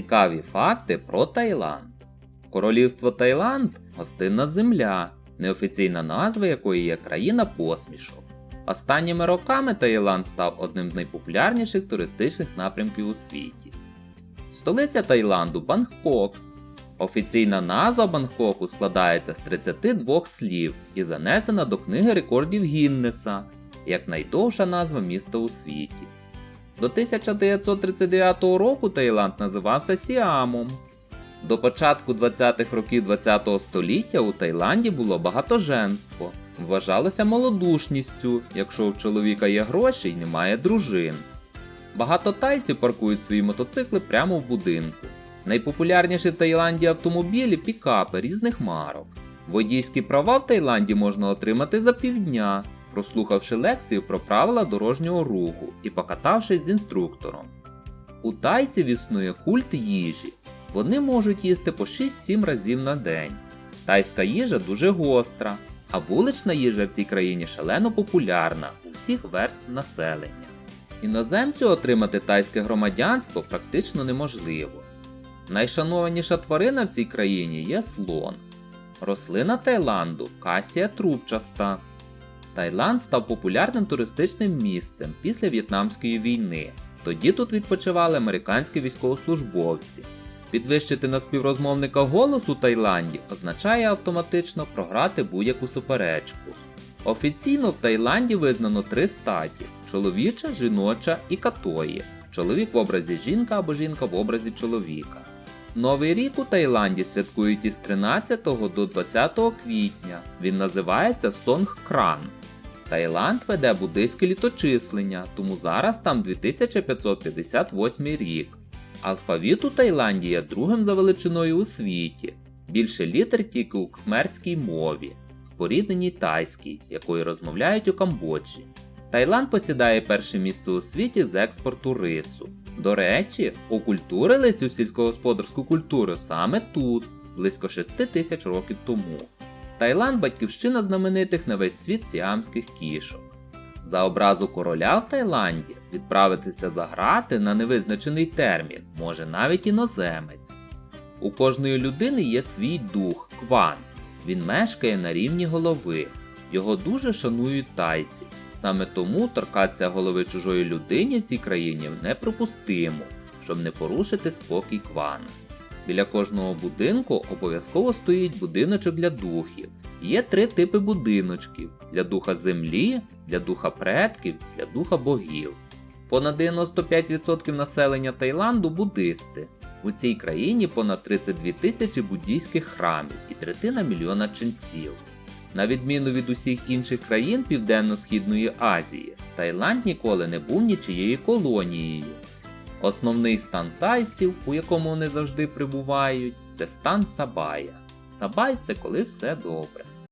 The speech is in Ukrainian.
Цікаві факти про Таїланд. Королівство Таїланд гостинна земля, неофіційна назва якої є країна посмішок. Останніми роками Таїланд став одним з найпопулярніших туристичних напрямків у світі. Столиця Таїланду Бангкок. Офіційна назва Бангкоку складається з 32 слів і занесена до книги рекордів Гіннеса як найдовша назва міста у світі. До 1939 року Таїланд називався Сіамом. До початку 20-х років ХХ століття у Таїланді було багатоженство. Вважалося малодушністю, якщо у чоловіка є гроші і немає дружин. Багато тайців паркують свої мотоцикли прямо в будинку. Найпопулярніші в Таїланді автомобілі пікапи різних марок. Водійські права в Таїланді можна отримати за півдня, прослухавши лекцію про правила дорожнього руху і покатавшись з інструктором. У тайців існує культ їжі. Вони можуть їсти по 6-7 разів на день. Тайська їжа дуже гостра, а вулична їжа в цій країні шалено популярна у всіх верст населення. Іноземцю отримати тайське громадянство практично неможливо. Найшанованіша тварина в цій країні є слон. Рослина Таїланду касія трубчаста. Таїланд став популярним туристичним місцем після В'єтнамської війни. Тоді тут відпочивали американські військовослужбовці. Підвищити на співрозмовника голос у Таїланді означає автоматично програти будь-яку суперечку. Офіційно в Таїланді визнано три статі: чоловіча, жіноча і катої. Чоловік в образі жінка або жінка в образі чоловіка. Новий рік у Таїланді святкують із 13 до 20 квітня. Він називається Сонгкран. Таїланд веде буддийське літочислення, тому зараз там 2558 рік. Алфавіт у Таїланді є другим за величиною у світі. Більше літер тільки у кхмерській мові, спорідненій тайській, якою розмовляють у Камбоджі. Таїланд посідає перше місце у світі з експорту рису. До речі, окультурили цю сільськогосподарську культуру саме тут, близько 6 тисяч років тому. Таїланд батьківщина знаменитих на весь світ сіамських кішок. За образу короля в Таїланді відправитися за грати на невизначений термін може навіть іноземець. У кожної людини є свій дух кван. Він мешкає на рівні голови. Його дуже шанують тайці. Саме тому торкатися голови чужої людині в цій країні неприпустимо, щоб не порушити спокій квану. Біля кожного будинку обов'язково стоїть будиночок для духів. Є три типи будиночків: для духа землі, для духа предків, для духа богів. Понад 95% населення Таїланду буддисти. У цій країні понад 32 тисячі буддійських храмів і третина мільйона ченців. На відміну від усіх інших країн Південно-Східної Азії, Таїланд ніколи не був нічиєю колонією. Основний стан тайців, у якому вони завжди прибувають, це стан Сабая. Сабай це коли все добре.